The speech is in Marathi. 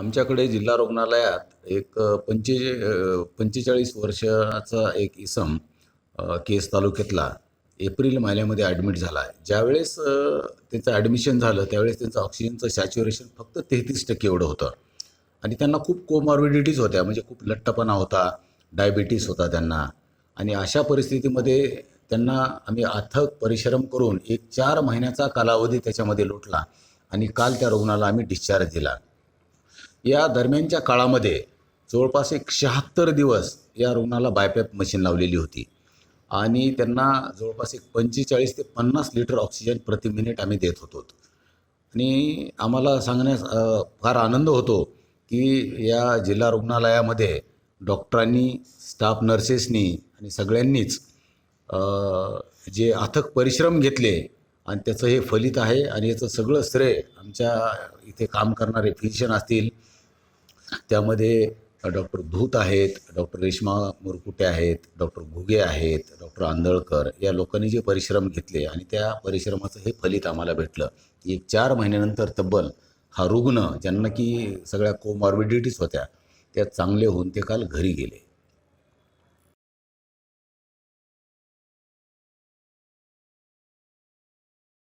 आमच्याकडे जिल्हा रुग्णालयात एक पंचे पंचेचाळीस वर्षाचा एक इसम केस तालुक्यातला एप्रिल महिन्यामध्ये ॲडमिट झाला आहे. ज्यावेळेस त्याचं ॲडमिशन झालं त्यावेळेस त्यांचं ऑक्सिजनचं सॅच्युरेशन फक्त तेहतीस टक्के एवढं होतं. आणि त्यांना खूप कोमॉर्बिडिटीज होत्या म्हणजे खूप लठ्ठपणा होता डायबिटीस होता त्यांना. आणि अशा परिस्थितीमध्ये त्यांना आम्ही अथक परिश्रम करून एक चार महिन्याचा कालावधी त्याच्यामध्ये लुटला आणि काल त्या रुग्णाला आम्ही डिस्चार्ज दिला. या दरम्यानच्या काळामध्ये जवळपास एक शहात्तर दिवस या रुग्णाला बायपॅप मशीन लावलेली होती. आणि त्यांना जवळपास एक पंचेचाळीस ते पन्नास लिटर ऑक्सिजन प्रति मिनिट आम्ही देत होतो. आणि आम्हाला सांगण्यास फार आनंद होतो की या जिल्हा रुग्णालयामध्ये डॉक्टरांनी स्टाफ नर्सेसनी आणि सगळ्यांनीच जे अथक परिश्रम घेतले आणि त्याचं हे फलित आहे आणि याचं सगळं श्रेय आमच्या इथे काम करणारे फिजिशियन असतील त्यामध्ये डॉक्टर धूत आहेत डॉक्टर रेश्मा मुरकुटे आहेत डॉक्टर घुगे आहेत डॉक्टर आंदळकर या लोकांनी जे परिश्रम घेतले आणि त्या परिश्रमाचं हे फलित आम्हाला भेटलं. एक चार महिन्यानंतर तब्बल हा रुग्ण ज्यांना की सगळ्या कोमॉर्बिडिटीज होत्या त्या चांगले होऊन ते काल घरी गेले.